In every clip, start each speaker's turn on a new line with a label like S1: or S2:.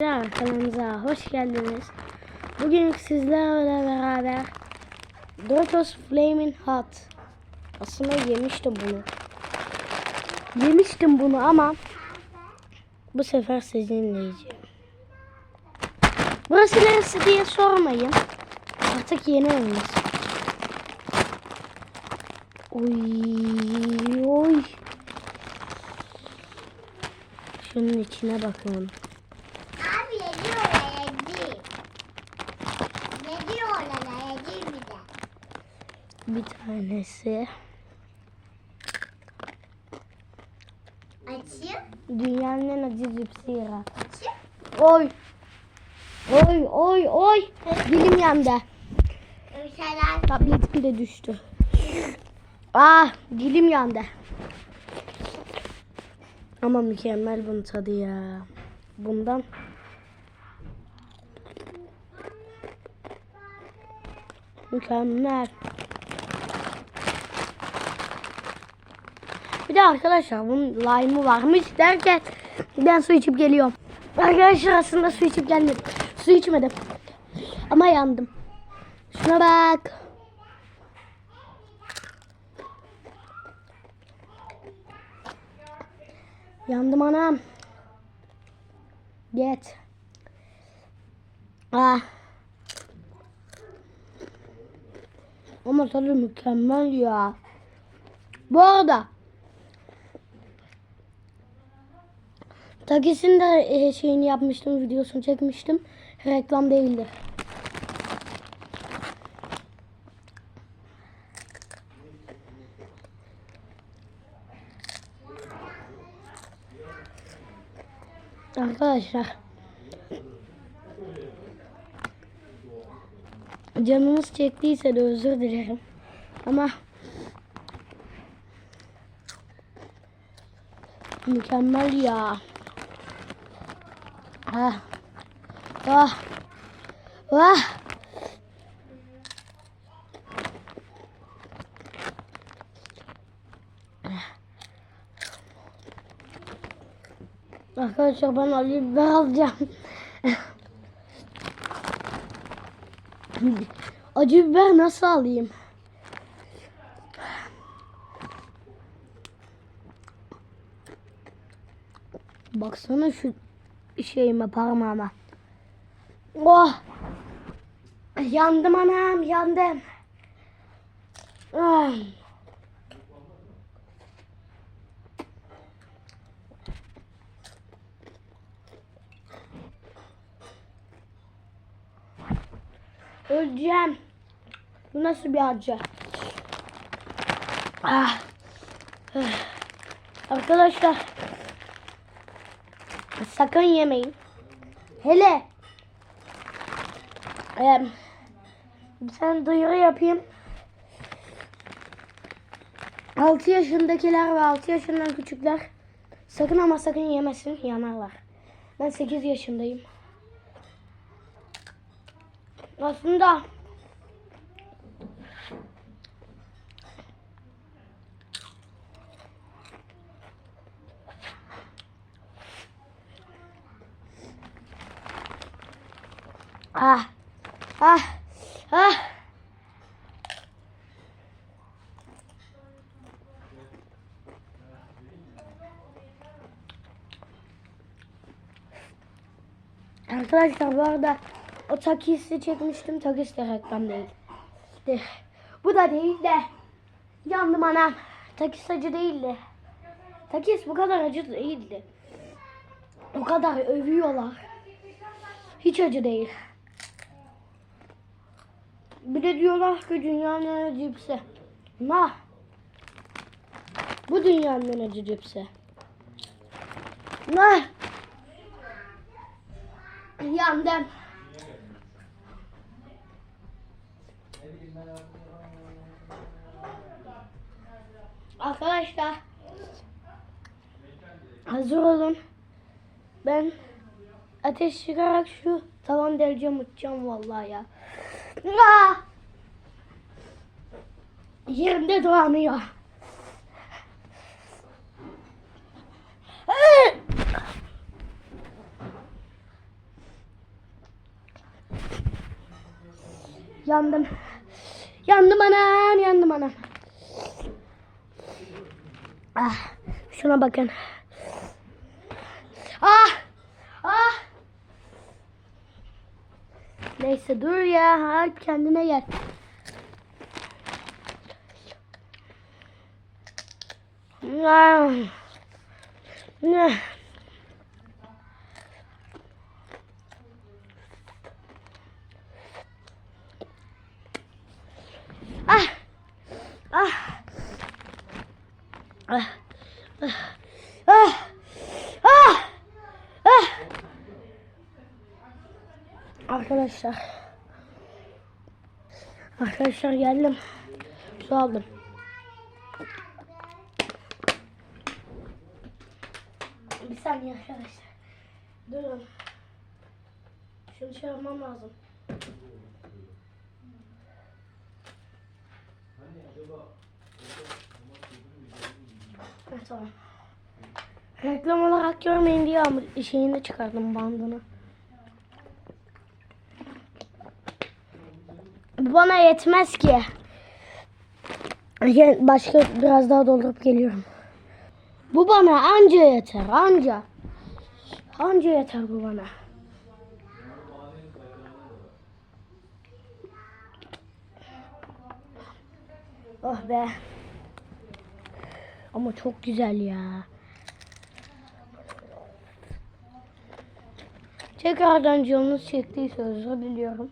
S1: Merhaba kanalımıza hoş geldiniz. Bugün sizlerle beraber Doritos Flaming Hot. Aslında yemiştim bunu. Yemiştim bunu ama bu sefer sizinle yiyeceğim. Burası neresi diye sormayın. Artık yeni oyunuz. Oy oy. Şunun içine bakın.
S2: Abi yediyorlar yedi. Yediyorlar yedi bir de.
S1: Bir tanesi
S2: Açayım.
S1: dünyanın en acı cipsi yara.
S2: Açayım.
S1: Oy. Oy oy oy. Dilim yandı. Tablet bile düştü. Ah dilim yandı. Ama mükemmel bunun tadı ya. Bundan mükemmel. De arkadaşlar bunun lime'ı varmış derken ben su içip geliyorum. Arkadaşlar aslında su içip gelmedim. Su içmedim. Ama yandım. Şuna bak. Yandım anam. Get. Ah. Ama tadı mükemmel ya. Bu arada Takis'in de e, şeyini yapmıştım, videosunu çekmiştim. Reklam değildi. Arkadaşlar canınız çektiyse de özür dilerim. Ama mükemmel ya. Ah. Ah. Ah. Arkadaşlar ben acı biber alacağım. acı biber nasıl alayım? Baksana şu şeyime parmağıma. Oh! Yandım anam yandım. Ah. Öleceğim. Bu nasıl bir acı? Ah. Ah. Arkadaşlar sakın yemeyin. Hele ee, sen duyuru yapayım. 6 yaşındakiler ve 6 yaşından küçükler sakın ama sakın yemesin yanarlar. Ben 8 yaşındayım. Aslında Ah. Ah. Ah. Arkadaşlar bu arada o takisi çekmiştim. Takis de reklam değil. De, bu da değil de yandım anam. Takis acı değildi. Takis bu kadar acı değildi. O kadar övüyorlar. Hiç acı değil. Bir de diyorlar ki dünyanın en cipsi. Nah. Bu dünyanın en acı cipsi. Nah. Yandım. Arkadaşlar hazır olun. Ben ateş çıkarak şu tavan deleceğim uçacağım vallahi ya. Aa! Yerimde duramıyor. Yandım. Yandım anam, yandım anam. Ah, şuna bakın. Ah! Ah! Neyse dur ya. Ha, kendine gel. Ah. Ah. Ah. Ah. Ah. Ah. Ah. Arkadaşlar. Arkadaşlar geldim. Su aldım. Bir saniye arkadaşlar. Durun. Şunu şey lazım. Tamam. Reklam olarak görmeyin diye ama şeyini çıkardım bandını. Bana yetmez ki. Başka biraz daha doldurup geliyorum. Bu bana anca yeter anca. Anca yeter bu bana. Oh be. Ama çok güzel ya. Tekrardan canınız çektiyse özür diliyorum.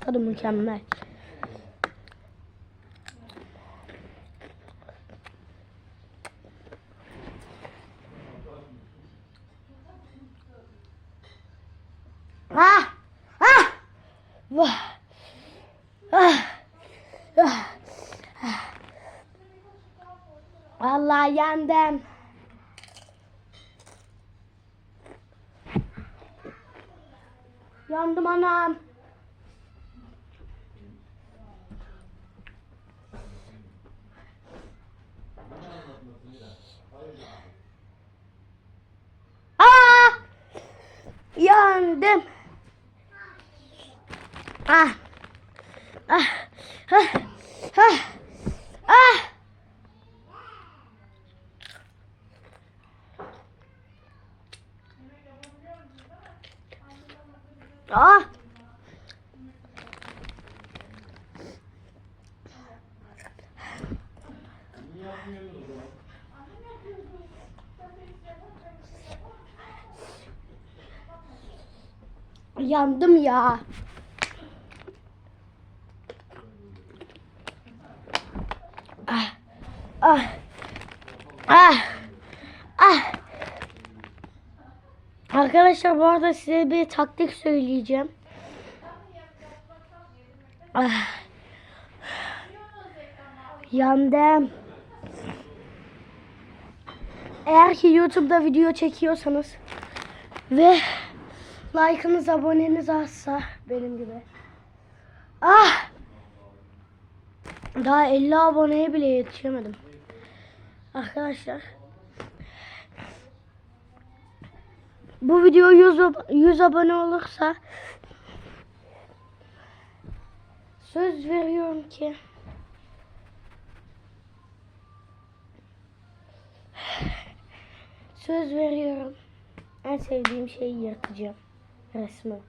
S1: Tadı mükemmel. Ah! Ah! Vah! Ah! Ah! Vallahi yandım. Yandım anam. Aa! Yandım. Ah. Ah. Ah. Ah. Ah. Ah. Yandım ya. Ah. Ah. Ah. Ah. Arkadaşlar bu arada size bir taktik söyleyeceğim. Ah. Yandım. Eğer ki YouTube'da video çekiyorsanız ve like'ınız, aboneniz azsa benim gibi. Ah! Daha 50 aboneye bile yetişemedim. Arkadaşlar. Bu video 100, ab- 100 abone olursa söz veriyorum ki söz veriyorum. En sevdiğim şeyi yırtacağım. próxima.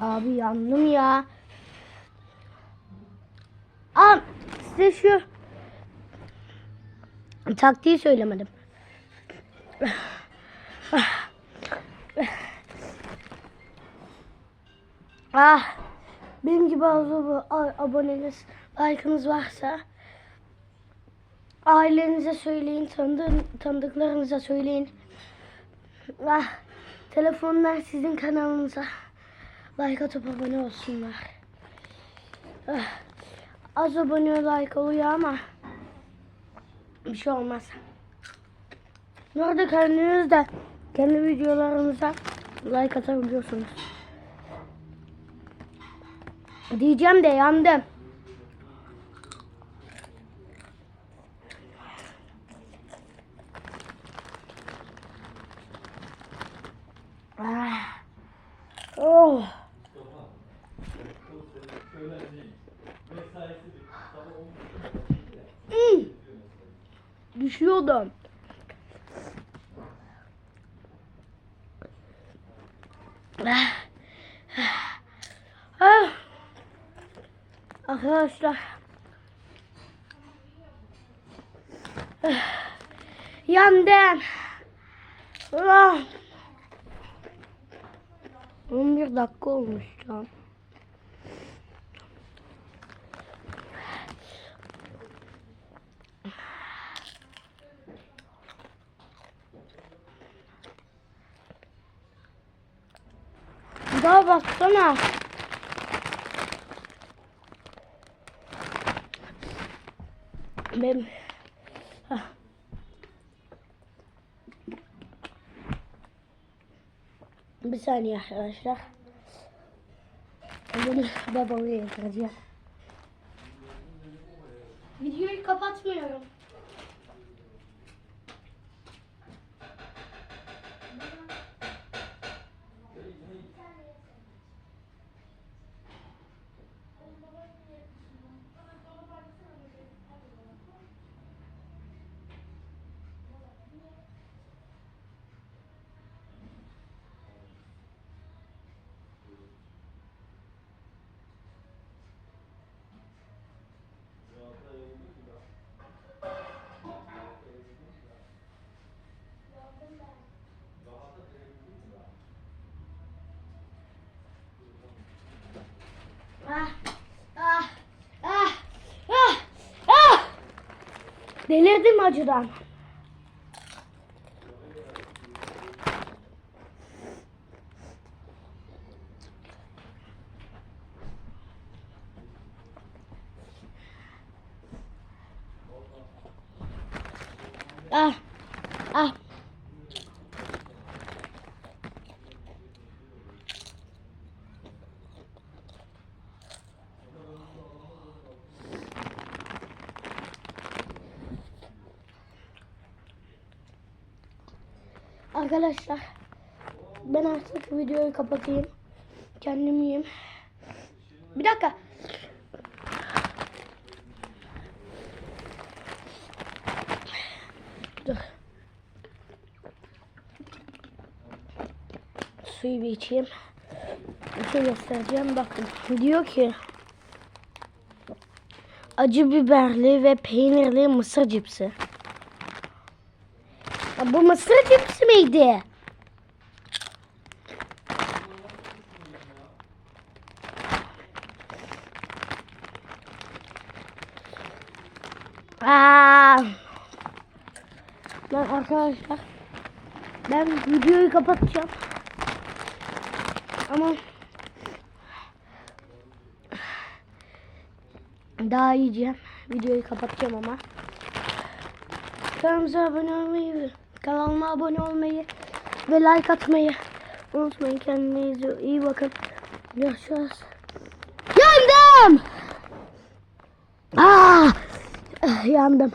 S1: Abi yandım ya. Aa, size şu taktiği söylemedim. Ah, benim gibi aboneniz, like'ınız varsa ailenize söyleyin, tanıdığın, tanıdıklarınıza söyleyin. Ah, telefonlar sizin kanalınıza like atıp abone olsunlar. Ah, Az abone like oluyor ama bir şey olmaz. Bu arada kendiniz de kendi videolarınıza like atabiliyorsunuz. Diyeceğim de yandım. Ah. Oh. Hmm. Düşüyordum. Arkadaşlar. Yandım. Ah. 11 dakika olmuş şu بابا اقتنع بثانية أشرح. المهم بابا وين ترجع فيديو الكبات فيه Delirdim acıdan. Ah, ah. Arkadaşlar ben artık videoyu kapatayım. Kendim yiyeyim. Bir dakika. Dur. Suyu bir içeyim. Bir şey göstereceğim. Bakın. Diyor ki acı biberli ve peynirli mısır cipsi. Ya bu mısır cipsi miydi? Aa. Ben arkadaşlar ben videoyu kapatacağım. Ama daha yiyeceğim. Videoyu kapatacağım ama. Kanalımıza abone olmayı, kanalıma abone olmayı ve like atmayı unutmayın. Kendinize iyi bakın. Görüşürüz. Yandım! Ah! Yandım.